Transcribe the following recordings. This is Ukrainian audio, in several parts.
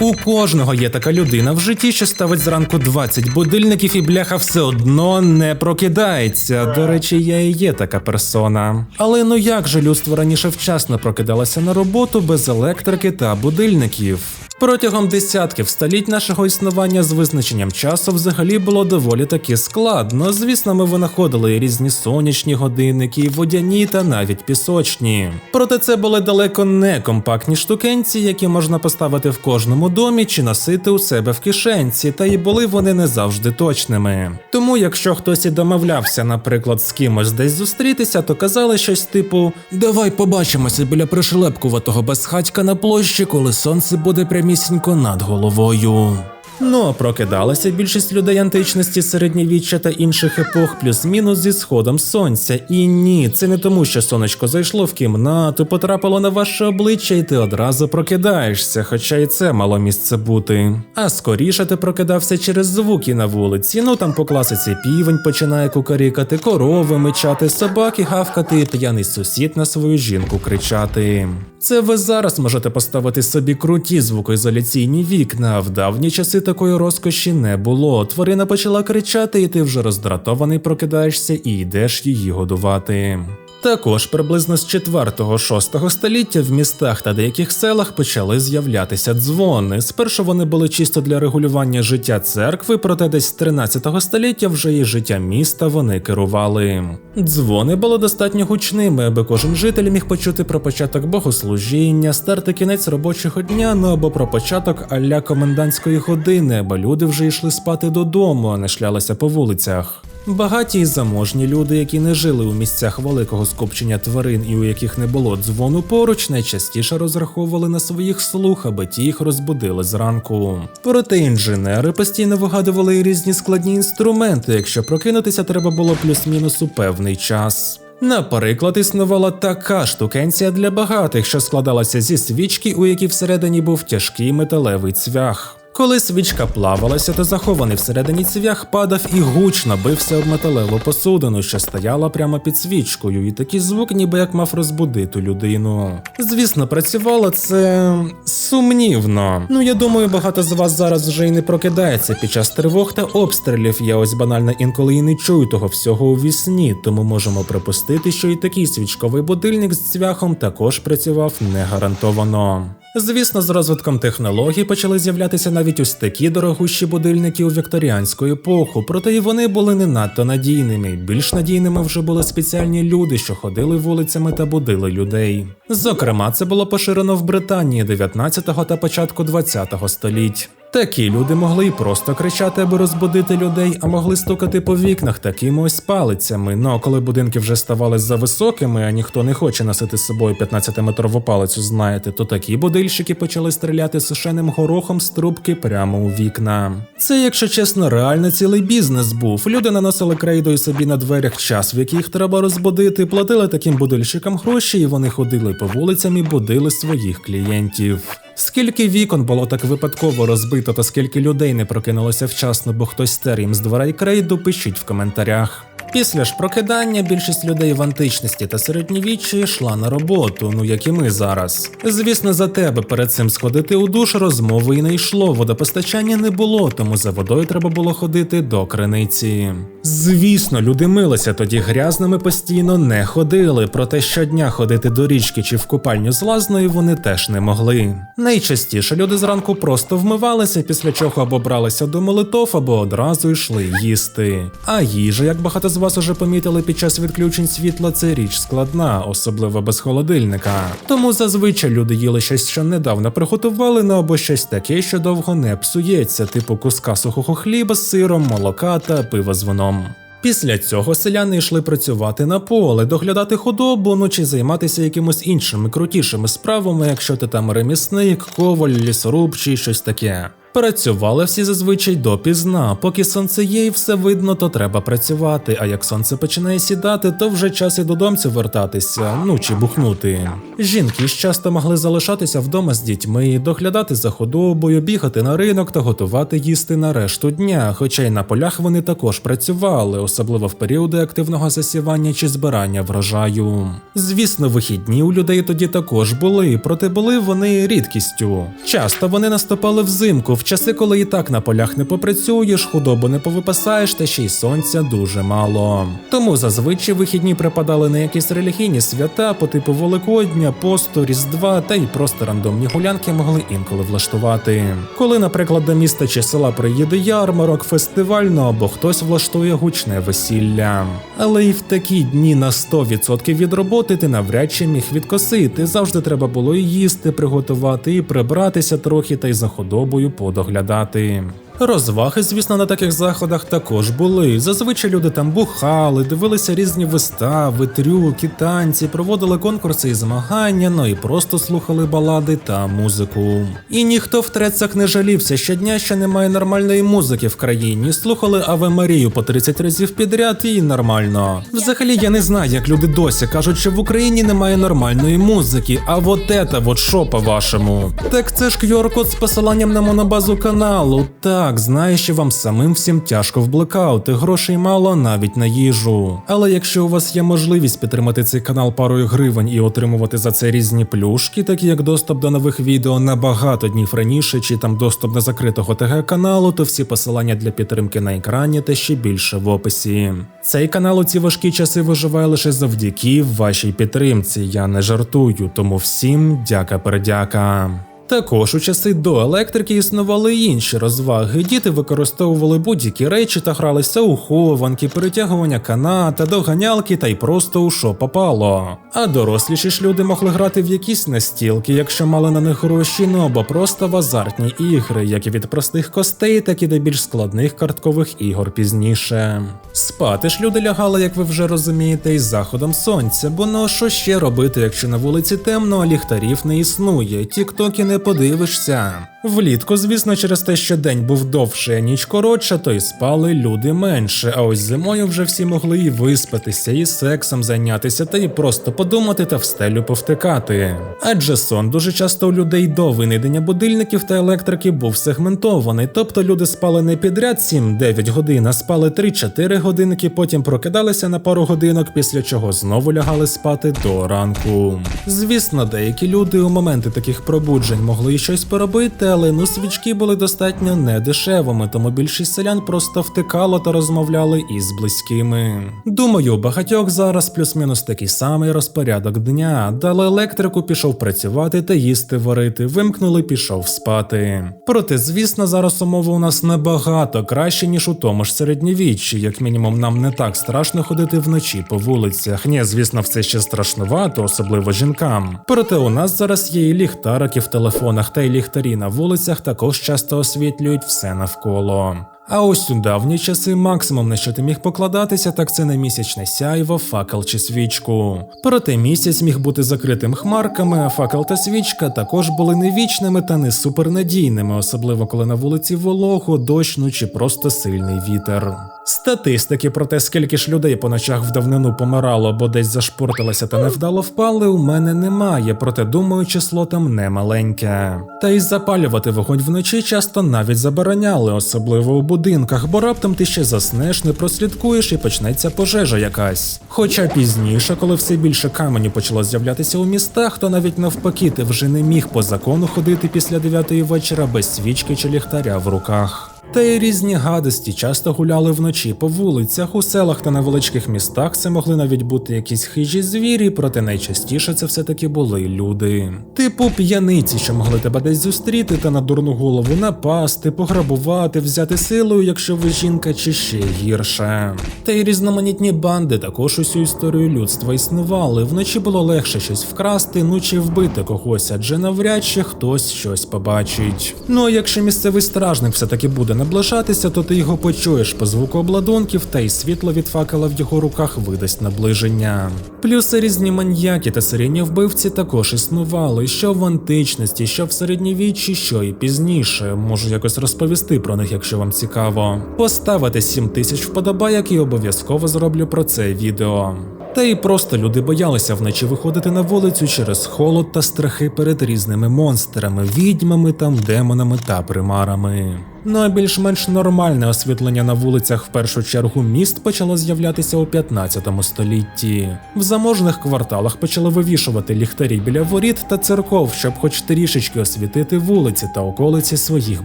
У кожного є така людина в житті, що ставить зранку 20 будильників і бляха все одно не прокидається. До речі, я і є така персона. Але ну як же людство раніше вчасно прокидалося на роботу без електрики та будильників? Протягом десятків століть нашого існування з визначенням часу взагалі було доволі таки складно. Звісно, ми винаходили і різні сонячні годинники, і водяні та навіть пісочні. Проте це були далеко не компактні штукенці, які можна поставити в кожному домі чи носити у себе в кишенці, та й були вони не завжди точними. Тому, якщо хтось і домовлявся, наприклад, з кимось десь зустрітися, то казали щось типу: Давай побачимося біля пришелепкуватого безхатька на площі, коли сонце буде прямісінько над головою. Ну, а прокидалася більшість людей античності, середньовіччя та інших епох плюс-мінус зі сходом сонця. І ні, це не тому, що сонечко зайшло в кімнату, потрапило на ваше обличчя, і ти одразу прокидаєшся, хоча і це мало місце бути. А скоріше ти прокидався через звуки на вулиці. Ну там по класиці півень починає кукарікати, корови мичати, собаки гавкати, п'яний сусід на свою жінку кричати. Це ви зараз можете поставити собі круті звукоізоляційні вікна. В давні часи такої розкоші не було. Тварина почала кричати, і ти вже роздратований прокидаєшся і йдеш її годувати. Також приблизно з 4-6 століття в містах та деяких селах почали з'являтися дзвони. Спершу вони були чисто для регулювання життя церкви, проте десь з 13 століття вже і життя міста вони керували. Дзвони були достатньо гучними, аби кожен житель міг почути про початок богослужіння, старти кінець робочого дня, ну або про початок аля комендантської години, аби люди вже йшли спати додому, а не шлялися по вулицях. Багаті і заможні люди, які не жили у місцях великого скупчення тварин і у яких не було дзвону поруч, найчастіше розраховували на своїх слух, аби ті їх розбудили зранку. Проте інженери постійно вигадували і різні складні інструменти, якщо прокинутися треба було плюс-мінус у певний час. Наприклад, існувала така штукенція для багатих, що складалася зі свічки, у якій всередині був тяжкий металевий цвях. Коли свічка плавалася, то захований всередині цвях падав і гучно бився об металеву посудину, що стояла прямо під свічкою, і такий звук, ніби як мав розбудити людину. Звісно, працювало це сумнівно. Ну я думаю, багато з вас зараз вже й не прокидається під час тривог та обстрілів. Я ось банально інколи і не чую того всього у вісні, тому можемо припустити, що і такий свічковий будильник з цвяхом також працював не гарантовано. Звісно, з розвитком технологій почали з'являтися навіть ось такі дорогущі будильники у вікторіанську епоху, проте і вони були не надто надійними. Більш надійними вже були спеціальні люди, що ходили вулицями та будили людей. Зокрема, це було поширено в Британії 19 та початку 20 століть. Такі люди могли й просто кричати, аби розбудити людей, а могли стукати по вікнах такими ось палицями. Ну а коли будинки вже ставали за високими, а ніхто не хоче носити з собою 15-метрову палицю, знаєте, то такі будильщики почали стріляти сушеним горохом з трубки прямо у вікна. Це, якщо чесно, реально цілий бізнес був. Люди наносили крейдою собі на дверях час, в який їх треба розбудити, платили таким будильщикам гроші, і вони ходили по вулицям і будили своїх клієнтів. Скільки вікон було так випадково розбито, та скільки людей не прокинулося вчасно, бо хтось стер їм з дверей крейду, пишіть в коментарях. Після ж прокидання більшість людей в античності та середньовіччі йшла на роботу, ну як і ми зараз. Звісно, за тебе перед цим сходити у душ розмови і не йшло. Водопостачання не було, тому за водою треба було ходити до криниці. Звісно, люди милися тоді грязними постійно не ходили, проте щодня ходити до річки чи в купальню з лазною вони теж не могли. Найчастіше люди зранку просто вмивалися, після чого або бралися до молитов, або одразу йшли їсти. А їжа, як багато вас уже помітили під час відключень світла, це річ складна, особливо без холодильника. Тому зазвичай люди їли щось, що недавно приготували, ну або щось таке, що довго не псується, типу куска сухого хліба з сиром, молока та пива з вином. Після цього селяни йшли працювати на поле, доглядати худобу, ну чи займатися якимось іншими крутішими справами, якщо ти там ремісник, коваль, лісоруб чи щось таке. Працювали всі зазвичай допізна. Поки сонце є і все видно, то треба працювати. А як сонце починає сідати, то вже час і додомцю вертатися, ну чи бухнути. Жінки ж часто могли залишатися вдома з дітьми, доглядати за худобою, бігати на ринок та готувати їсти на решту дня. Хоча й на полях вони також працювали, особливо в періоди активного засівання чи збирання врожаю. Звісно, вихідні у людей тоді також були, проте були вони рідкістю. Часто вони наступали взимку, часи, коли і так на полях не попрацюєш, худобу не повипасаєш, та ще й сонця дуже мало. Тому зазвичай вихідні припадали на якісь релігійні свята по типу Великодня, посту, Різдва та й просто рандомні гулянки могли інколи влаштувати. Коли, наприклад, до міста чи села приїде ярмарок, фестивально або хтось влаштує гучне весілля. Але і в такі дні на 100% від роботи ти навряд чи міг відкосити. Завжди треба було і їсти, приготувати, і прибратися трохи та й за худобою подоглядати. Розваги, звісно, на таких заходах також були. Зазвичай люди там бухали, дивилися різні вистави, трюки, танці, проводили конкурси і змагання, ну і просто слухали балади та музику. І ніхто в трецах не жалівся щодня, що немає нормальної музики в країні. Слухали Аве Марію по 30 разів підряд і нормально. Взагалі я не знаю, як люди досі кажуть, що в Україні немає нормальної музики, а вот ета, вот що по-вашому. Так це ж QR-код з посиланням на монобазу каналу. Так, знаю, що вам самим всім тяжко в блекаути, грошей мало навіть на їжу. Але якщо у вас є можливість підтримати цей канал парою гривень і отримувати за це різні плюшки, такі як доступ до нових відео на багато днів раніше, чи там доступ до закритого ТГ каналу, то всі посилання для підтримки на екрані та ще більше в описі. Цей канал у ці важкі часи виживає лише завдяки вашій підтримці. Я не жартую, тому всім дяка-передяка. Також у часи до електрики існували й інші розваги. Діти використовували будь-які речі та гралися у хованки, перетягування каната, доганялки та й просто у що попало. А доросліші ж люди могли грати в якісь настілки, якщо мали на них гроші, ну або просто в азартні ігри, як і від простих костей, так і до більш складних карткових ігор пізніше. Спати ж люди лягали, як ви вже розумієте, із заходом сонця, бо ну що ще робити, якщо на вулиці темно, а ліхтарів не існує, тіктоки не подивишся. Влітку, звісно, через те, що день був довший, а ніч коротша, то й спали люди менше. А ось зимою вже всі могли і виспатися, і сексом зайнятися, та й просто подумати та в стелю повтикати. Адже сон дуже часто у людей до винайдення будильників та електрики був сегментований, тобто люди спали не підряд 7-9 годин, а спали 3-4 годинки, потім прокидалися на пару годинок, після чого знову лягали спати до ранку. Звісно, деякі люди у моменти таких пробуджень могли й щось поробити, але ну свічки були достатньо недешевими, тому більшість селян просто втикало та розмовляли із близькими. Думаю, багатьох зараз плюс-мінус такий самий розпорядок дня. Дали електрику, пішов працювати та їсти варити, вимкнули, пішов спати. Проте, звісно, зараз умови у нас набагато краще, ніж у тому ж середньовіччі. Як мінімум, нам не так страшно ходити вночі по вулицях. Ні, звісно, все ще страшнувато, особливо жінкам. Проте у нас зараз є і ліхтарики в телефонах, та й ліхтарі на вулицях також часто освітлюють все навколо. А ось у давні часи максимум на що ти міг покладатися, так це на місячне сяйво, факел чи свічку. Проте місяць міг бути закритим хмарками, а факел та свічка також були не вічними та не супернадійними, особливо коли на вулиці волого, дощ, ну чи просто сильний вітер. Статистики про те, скільки ж людей по ночах в давнину помирало, бо десь зашпортилося та невдало впали, у мене немає, проте думаю, число там не маленьке. Та й запалювати вогонь вночі часто навіть забороняли, особливо у будинках, бо раптом ти ще заснеш, не прослідкуєш і почнеться пожежа якась. Хоча пізніше, коли все більше каменю почало з'являтися у містах, то навіть навпаки ти вже не міг по закону ходити після 9 вечора без свічки чи ліхтаря в руках. Та й різні гадості часто гуляли вночі по вулицях, у селах та невеличких містах це могли навіть бути якісь хижі звірі, проте найчастіше це все-таки були люди. Типу п'яниці, що могли тебе десь зустріти та на дурну голову напасти, пограбувати, взяти силою, якщо ви жінка, чи ще гірше. Та й різноманітні банди також усю історію людства існували. Вночі було легше щось вкрасти, ну чи вбити когось, адже навряд чи хтось щось побачить. Ну а якщо місцевий стражник все-таки буде наближатися, то ти його почуєш по звуку обладунків, та й світло від факела в його руках видасть наближення. Плюс різні маньяки та серійні вбивці також існували, що в античності, що в середньовіччі, що і пізніше. Можу якось розповісти про них, якщо вам цікаво. Поставити 7 тисяч вподобайок і обов'язково зроблю про це відео. Та й просто люди боялися вночі виходити на вулицю через холод та страхи перед різними монстрами, відьмами, там демонами та примарами. Ну а більш-менш нормальне освітлення на вулицях в першу чергу міст почало з'являтися у 15 столітті. В заможних кварталах почали вивішувати ліхтарі біля воріт та церков, щоб хоч трішечки освітити вулиці та околиці своїх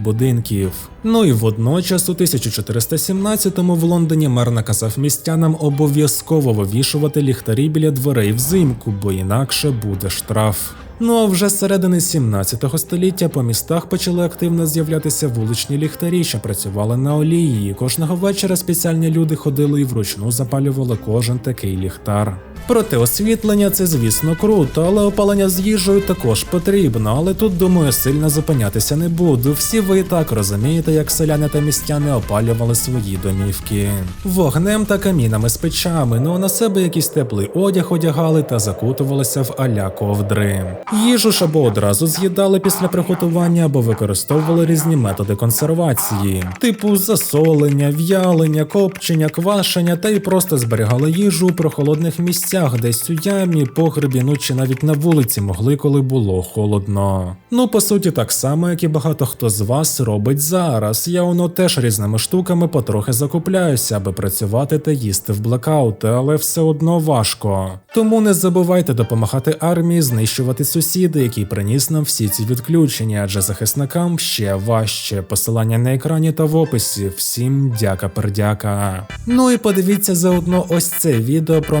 будинків. Ну і водночас, у 1417-му в Лондоні мер наказав містянам обов'язково вивішувати ліхтарі біля дверей взимку, бо інакше буде штраф. Ну а вже з середини 17 століття по містах почали активно з'являтися вуличні ліхтарі, що працювали на олії. І Кожного вечора спеціальні люди ходили і вручну запалювали кожен такий ліхтар. Проте освітлення це, звісно, круто, але опалення з їжею також потрібно. Але тут, думаю, сильно зупинятися не буду. Всі ви і так розумієте, як селяни та містяни опалювали свої домівки. Вогнем та камінами з печами, ну а на себе якийсь теплий одяг одягали та закутувалися в аля ковдри. Їжу ж або одразу з'їдали після приготування, або використовували різні методи консервації, типу засолення, в'ялення, копчення, квашення, та й просто зберігали їжу у прохолодних місцях, десь у ямі, погребі, ну чи навіть на вулиці могли, коли було холодно. Ну, по суті, так само, як і багато хто з вас робить зараз. Я воно теж різними штуками потрохи закупляюся, аби працювати та їсти в блекаути, але все одно важко. Тому не забувайте допомагати армії знищувати сусіди, який приніс нам всі ці відключення, адже захисникам ще важче. Посилання на екрані та в описі. Всім дяка пердяка. Ну і подивіться заодно ось це відео про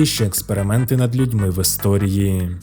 найжахливіші експерименти над людьми в історії.